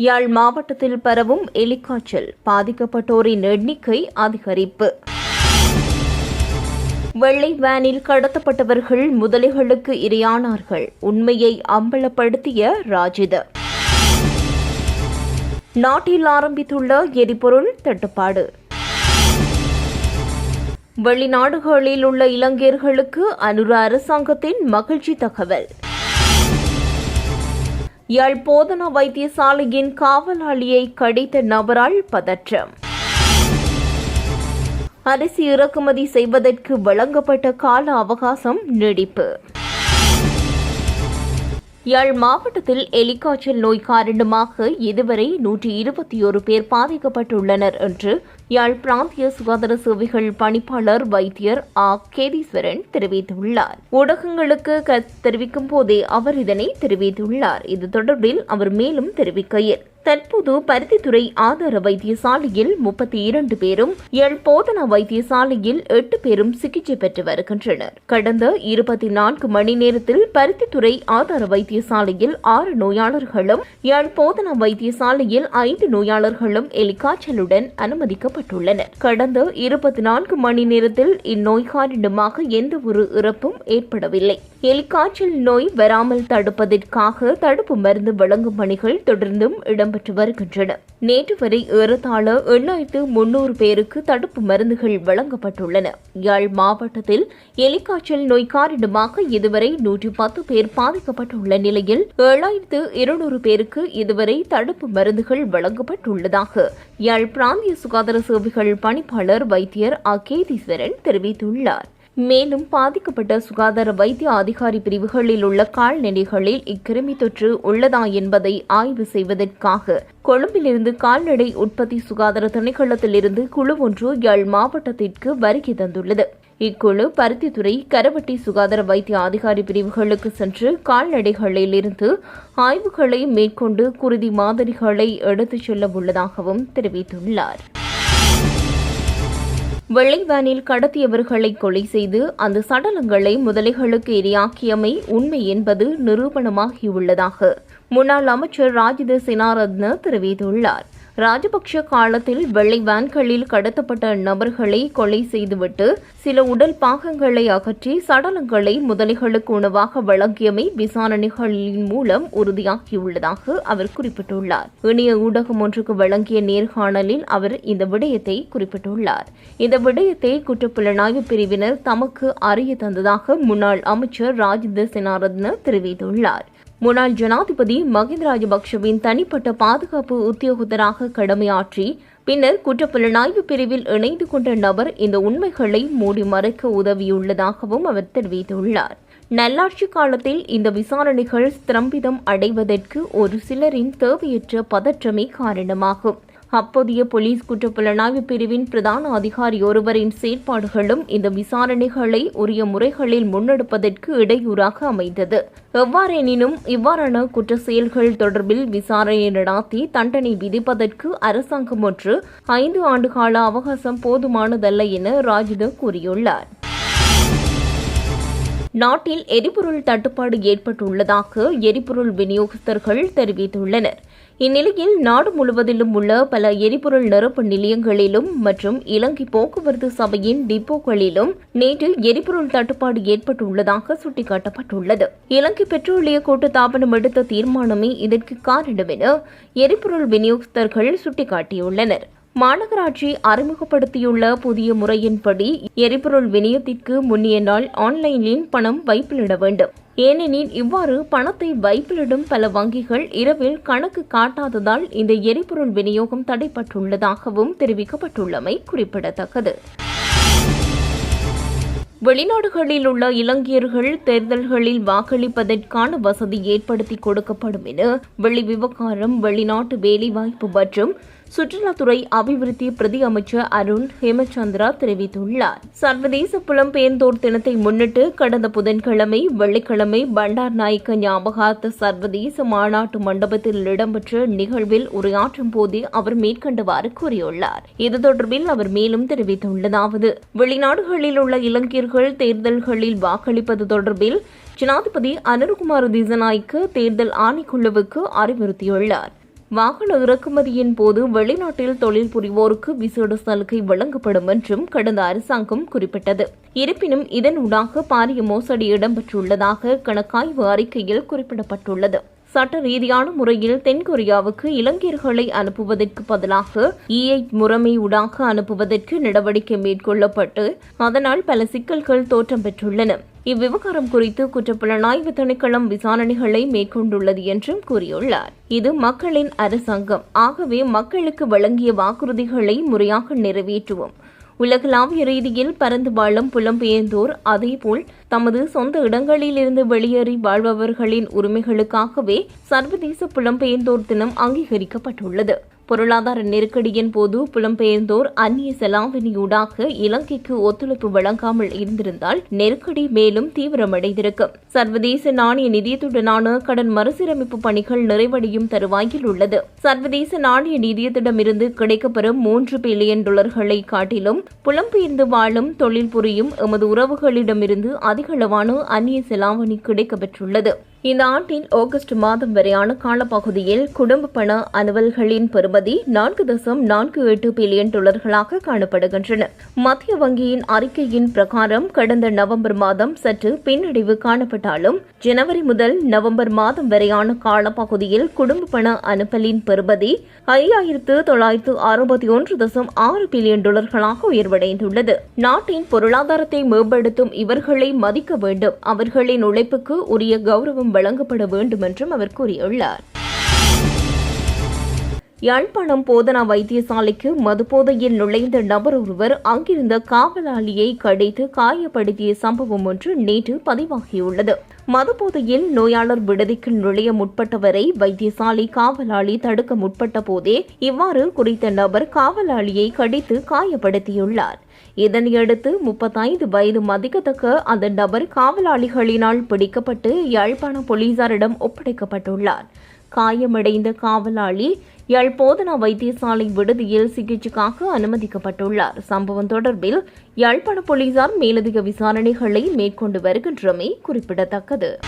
யாழ் மாவட்டத்தில் பரவும் எலிக்காய்ச்சல். பாதிக்கப்பட்டோரின் எண்ணிக்கை அதிகரிப்பு. வெள்ளை வேனில் கடத்தப்பட்டவர்கள் முதலைகளுக்கு இரையானார்கள். உண்மையை அம்பலப்படுத்திய ராஜித. நாட்டில் ஆரம்பித்துள்ள எரிபொருள் தட்டுப்பாடு. வெளிநாடுகளில் உள்ள இலங்கையர்களுக்கு அனுர அரசாங்கத்தின் மகிழ்ச்சி தகவல். யாழ் போதனா வைத்தியசாலையின் காவலாளியை கடித்த நபரால் பதற்றம். அரிசி இறக்குமதி செய்வதற்கு வழங்கப்பட்ட கால அவகாசம் நீடிப்பு. யாழ் மாவட்டத்தில் எலிக்காய்ச்சல் நோய் காரணமாக இதுவரை நூற்றி இருபத்தி ஒரு பேர் பாதிக்கப்பட்டுள்ளனர் என்று யாழ் பிராந்திய சுகாதார சேவைகள் பணிப்பாளர் வைத்தியர் ஆ. கேதீஸ்வரன் தெரிவித்துள்ளார். ஊடகங்களுக்கு தெரிவிக்கும் போதே அவர் இதனை தெரிவித்துள்ளார். இது தொடர்பில் அவர் மேலும் தெரிவிக்கையில் தற்போது பருத்தித்துறை ஆதார வைத்தியசாலையில் முப்பத்தி இரண்டு பேரும் எல் போதனா வைத்தியசாலையில் எட்டு பேரும் சிகிச்சை பெற்று வருகின்றனர். கடந்த இருபத்தி நான்கு மணி நேரத்தில் பருத்தித்துறை ஆதார வைத்தியசாலையில் ஆறு நோயாளர்களும் யாழ் போதனா வைத்தியசாலையில் ஐந்து நோயாளர்களும் எலிக்காய்ச்சலுடன் அனுமதிக்கப்பட்டுள்ளனர் கடந்த இருபத்தி நான்கு மணி நேரத்தில் இந்நோய் காரணமாக எந்த ஒரு இறப்பும் ஏற்படவில்லை. எலிக்காய்ச்சல் நோய் வராமல் தடுப்பதற்காக தடுப்பு மருந்து வழங்கும் பணிகள் தொடர்ந்தும் இடம்பெற்று வருகின்றன. நேற்று வரை ஏறத்தாழ எண்ணாயிரத்து முன்னூறு பேருக்கு தடுப்பு மருந்துகள் வழங்கப்பட்டுள்ளன. யாழ் மாவட்டத்தில் எலிக்காய்ச்சல் நோய் காரணமாக இதுவரை நூற்றி பத்து பேர் பாதிக்கப்பட்டுள்ள நிலையில் ஏழாயிரத்து இருநூறு பேருக்கு இதுவரை தடுப்பு மருந்துகள் வழங்கப்பட்டுள்ளதாக யாழ் பிராந்திய சுகாதார சேவைகள் பணிப்பாளர் வைத்தியர் அ கேதீஸ்வரன் தெரிவித்துள்ளார். மேலும் பாதிக்கப்பட்ட சுகாதார வைத்திய அதிகாரி பிரிவுகளில் உள்ள கால்நடைகளில் இக்கிருமி தொற்று உள்ளதா என்பதை ஆய்வு செய்வதற்காக கொழும்பிலிருந்து கால்நடை உற்பத்தி சுகாதார திணைக்களத்திலிருந்து குழு ஒன்று யாழ் மாவட்டத்திற்கு வருகை தந்துள்ளது. இக்குழு பருத்தித்துறை கரவட்டி சுகாதார வைத்திய அதிகாரி பிரிவுகளுக்கு சென்று கால்நடைகளிலிருந்து ஆய்வுகளை மேற்கொண்டு குருதி மாதிரிகளை எடுத்துச் செல்ல உள்ளதாகவும் தெரிவித்துள்ளார். வெள்ளை வேனில் கடத்தியவர்களை கொலை செய்து அந்த சடலங்களை முதலைகளுக்கு இரையாக்கியமை உண்மை என்பது நிரூபணமாகியுள்ளதாக முன்னாள் அமைச்சர் ராஜித சினாரத்ன தெரிவித்துள்ளார். ராஜபக்ஷ காலத்தில் வெள்ளை வேன்களில் கடத்தப்பட்ட நபர்களை கொலை செய்துவிட்டு சில உடல் பாகங்களை அகற்றி சடலங்களை முதலைகளுக்கு உணவாக வழங்கியமை விசாரணைகளின் மூலம் உறுதியாகியுள்ளதாக அவர் குறிப்பிட்டுள்ளார். இணைய ஊடகம் ஒன்றுக்கு வழங்கிய நேர்காணலில் அவர் இந்த விடயத்தை குறிப்பிட்டுள்ளார். இந்த விடயத்தை குற்றப்புலனாய்வு பிரிவினர் தமக்கு அறிய தந்ததாக முன்னாள் அமைச்சர் ராஜித செனாரத்ன தெரிவித்துள்ளார். முன்னாள் ஜனாதிபதி மகிந்த ராஜபக்ஷவின் தனிப்பட்ட பாதுகாப்பு உத்தியோகத்தராக கடமையாற்றி பின்னர் குற்றப்புலனாய்வு பிரிவில் இணைந்து கொண்ட நபர் இந்த உண்மைகளை மூடி மறைக்க உதவியுள்ளதாகவும் அவர் தெரிவித்துள்ளார். நல்லாட்சி காலத்தில் இந்த விசாரணைகள் ஸ்திரம்பிதம் அடைவதற்கு ஒரு சிலரின் தேவையற்ற பதற்றமே காரணமாகும். அப்போதைய போலீஸ் குற்றப்புலனாய்வு பிரிவின் பிரதான அதிகாரி ஒருவரின் செயற்பாடுகளும் இந்த விசாரணைகளை உரிய முறைகளில் முன்னெடுப்பதற்கு இடையூறாக அமைந்தது. எவ்வாறெனினும் இவ்வாறான குற்ற செயல்கள் தொடர்பில் விசாரணை நடாத்தி தண்டனை விதிப்பதற்கு அரசாங்கம் ஒன்று ஐந்து ஆண்டுகால அவகாசம் போதுமானதல்ல என ராஜித கூறியுள்ளார். நாட்டில் எரிபொருள் தட்டுப்பாடு ஏற்பட்டுள்ளதாக எரிபொருள் விநியோகஸ்தர்கள் தெரிவித்துள்ளனர். இந்நிலையில் நாடு முழுவதிலும் உள்ள பல எரிபொருள் நிரப்பு நிலையங்களிலும் மற்றும் இலங்கை போக்குவரத்து சபையின் டிப்போக்களிலும் நேற்று எரிபொருள் தட்டுப்பாடு ஏற்பட்டுள்ளதாக சுட்டிக்காட்டப்பட்டுள்ளது. இலங்கை பெட்ரோலிய கூட்டுத்தாபனம் எடுத்த தீர்மானமே இதற்கு காரணம் என எரிபொருள் விநியோகஸ்தர்கள் சுட்டிக்காட்டியுள்ளனர். மாநகராட்சி அறிமுகப்படுத்தியுள்ள புதிய முறையின்படி எரிபொருள் விநியோகத்திற்கு முன்னிய நாள் ஆன்லைனில் பணம் வைப்பிலிட வேண்டும். ஏனெனில் இவ்வாறு பணத்தை வைப்பிலிடும் பல வங்கிகள் இரவில் கணக்கு காட்டாததால் இந்த எரிபொருள் விநியோகம் தடைப்பட்டுள்ளதாகவும் தெரிவிக்கப்பட்டுள்ளமை குறிப்பிடத்தக்கது. வெளிநாடுகளில் உள்ள இலங்கையர்கள் தேர்தல்களில் வாக்களிப்பதற்கான வசதி ஏற்படுத்தி கொடுக்கப்படும் என வெளி விவகாரம் வெளிநாட்டு வேலைவாய்ப்பு மற்றும் சுற்றுலாத்துறை அபிவிருத்தி பிரதி அமைச்சர் அருண் ஹேமச்சந்திரா தெரிவித்துள்ளார். சர்வதேச புலம்பெயர்ந்தோர் தினத்தை முன்னிட்டு கடந்த புதன்கிழமை வெள்ளிக்கிழமை பண்டார் நாயக்க ஞாபகார்த்த சர்வதேச மாநாட்டு மண்டபத்தில் இடம்பெற்ற நிகழ்வில் உரையாற்றும் போதே அவர் மேற்கண்டவாறு கூறியுள்ளார். இது தொடர்பில் அவர் மேலும் தெரிவித்துள்ளதாவது வெளிநாடுகளில் உள்ள இலங்கையர்கள் தேர்தல்களில் வாக்களிப்பது தொடர்பில் ஜனாதிபதி அனுர்குமார் திசநாய்க்கு தேர்தல் ஆணைக்குழுவுக்கு அறிவுறுத்தியுள்ளார். வாகன இறக்குமதியின் போது வெளிநாட்டில் தொழில் புரிவோருக்கு விசேட சலுகை வழங்கப்படும் என்றும் கடந்த அரசாங்கம் குறிப்பிட்டது. இருப்பினும் இதனூடாக பாரிய மோசடி இடம்பெற்றுள்ளதாக கணக்காய்வு அறிக்கையில் குறிப்பிடப்பட்டுள்ளது. சட்ட ரீதியான முறையில் தென்கொரியாவுக்கு இளைஞர்களை அனுப்புவதற்கு பதிலாக இஐ முறைமை ஊடாக அனுப்புவதற்கு நடவடிக்கை மேற்கொள்ளப்பட்டு அதனால் பல சிக்கல்கள் தோற்றம் பெற்றுள்ளன. இவ்விவகாரம் குறித்து குற்றப்புலனாய்வு திணைக்களம் விசாரணைகளை மேற்கொண்டுள்ளது என்றும் கூறியுள்ளார். இது மக்களின் அரசாங்கம். ஆகவே மக்களுக்கு வழங்கிய வாக்குறுதிகளை முறையாக நிறைவேற்றுவோம். உலகளாவிய ரீதியில் பறந்து வாழும் புலம்பெயர்ந்தோர் அதேபோல் தமது சொந்த இடங்களிலிருந்து வெளியேறி வாழ்பவர்களின் உரிமைகளுக்காகவே சர்வதேச புலம்பெயர்ந்தோர் தினம் அங்கீகரிக்கப்பட்டுள்ளது. பொருளாதார நெருக்கடியின் போது புலம்பெயர்ந்தோர் அந்நிய செலாவணியூடாக இலங்கைக்கு ஒத்துழைப்பு வழங்காமல் இருந்திருந்தால் நெருக்கடி மேலும் தீவிரமடைந்திருக்கும் சர்வதேச நாணய நிதியத்துடனான கடன் மறுசீரமைப்பு பணிகள் நிறைவடையும் தருவாயில் உள்ளது. சர்வதேச நாணய நிதியத்திடமிருந்து கிடைக்கப்பெறும் மூன்று பில்லியன் டாலர்களை காட்டிலும் புலம்பெயர்ந்து வாழும் தொழில் புரியும் எமது உறவுகளிடமிருந்து அதிகளவான அந்நிய செலாவணி கிடைக்கப்பெற்றுள்ளது. இந்த ஆண்டின் ஆகஸ்ட் மாதம் வரையான காலப்பகுதியில் குடும்ப பண அலுவல்களின் பெறுமதி நான்கு தசம் நான்கு எட்டு பில்லியன் டாலர்களாக காணப்படுகின்றன. மத்திய வங்கியின் அறிக்கையின் பிரகாரம் கடந்த நவம்பர் மாதம் சற்று பின்னடைவு காணப்பட்டாலும் ஜனவரி முதல் நவம்பர் மாதம் வரையான காலப்பகுதியில் குடும்ப பண அனுப்பலின் பெறுமதி ஐயாயிரத்து தொள்ளாயிரத்து அறுபத்தி ஒன்று தசம் ஆறு பில்லியன் டாலர்களாக உயர்வடைந்துள்ளது. நாட்டின் பொருளாதாரத்தை மேம்படுத்தும் இவர்களை மதிக்க வேண்டும். அவர்களின் உழைப்புக்கு உரிய கௌரவம் வழங்கப்பட வேண்டும் என்றும் அவர் கூறியுள்ளார். யாழ்ப்பாணம் போதனா வைத்தியசாலைக்கு மதுபோதையில் நுழைந்த நபர் ஒருவர் அங்கிருந்த காவலாளியை கடித்து காயப்படுத்திய சம்பவம் ஒன்று நேற்று பதிவாகியுள்ளது. மதுபோதையில் நோயாளர் விடுதிக்கு நுழைய முற்பட்டவரை வைத்தியசாலை காவலாளி தடுக்க முற்பட்ட போதே இவ்வாறு குறித்த நபர் காவலாளியை கடித்து காயப்படுத்தியுள்ளார். இதனையடுத்து முப்பத்தைந்து வயது மதிக்கத்தக்க அந்த நபர் காவலாளிகளினால் பிடிக்கப்பட்டு யாழ்ப்பாணம் போலீசாரிடம் ஒப்படைக்கப்பட்டுள்ளார். காயமடைந்த காவலாளி யாழ் போதனா வைத்தியசாலை விடுதியில் சிகிச்சைக்காக அனுமதிக்கப்பட்டுள்ளார். சம்பவம் தொடர்பில் யாழ்ப்பாண போலீசார் மேலதிக விசாரணைகளை மேற்கொண்டு வருகின்றமை குறிப்பிடத்தக்கது.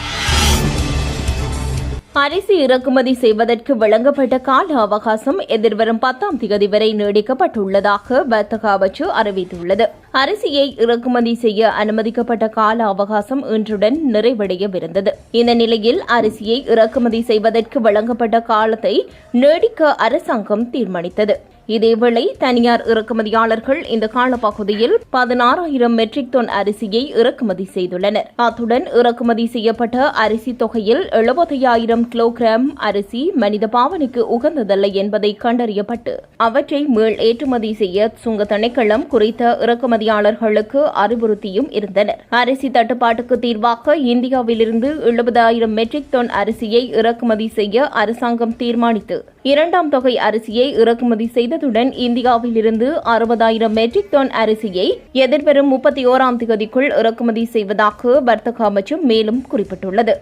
அரிசி இறக்குமதி செய்வதற்கு வழங்கப்பட்ட கால அவகாசம் எதிர்வரும் பத்தாம் தேதி வரை நீடிக்கப்பட்டுள்ளதாக வர்த்தக அமைச்சு அறிவித்துள்ளது. அரிசியை இறக்குமதி செய்ய அனுமதிக்கப்பட்ட கால அவகாசம் இன்றுடன் நிறைவடையவிருந்தது. இந்த நிலையில் அரிசியை இறக்குமதி செய்வதற்கு வழங்கப்பட்ட காலத்தை நீடிக்க அரசாங்கம் தீர்மானித்தது. இதேவேளை தனியார் இறக்குமதியாளர்கள் இந்த காலப்பகுதியில் பதினாறாயிரம் மெட்ரிக் டன் அரிசியை இறக்குமதி செய்துள்ளனர். அத்துடன் இறக்குமதி செய்யப்பட்ட அரிசி தொகையில் எழுபத்தையாயிரம் கிலோகிராம் அரிசி மனித பாவனைக்கு உகந்ததல்ல என்பதை கண்டறியப்பட்டு அவற்றை மீள் ஏற்றுமதி செய்ய சுங்க திணைக்களம் குறித்த இறக்குமதியாளர்களுக்கு அறிவுறுத்தியும் இருந்தனர். அரிசி தட்டுப்பாட்டுக்கு தீர்வாக இந்தியாவிலிருந்து எழுபதாயிரம் மெட்ரிக் டன் அரிசியை இறக்குமதி செய்ய அரசாங்கம் தீர்மானித்து இரண்டாம் தொகை அரிசியை இறக்குமதி செய்ததுடன் இந்தியாவில் இருந்து அறுபதாயிரம் மெட்ரிக் டன் அரிசியை எதிர்வரும் முப்பத்தி ஓராம் தேதிக்குள் இறக்குமதி செய்வதாக வர்த்தக அமைச்சு மேலும் குறிப்பிட்டுள்ளது.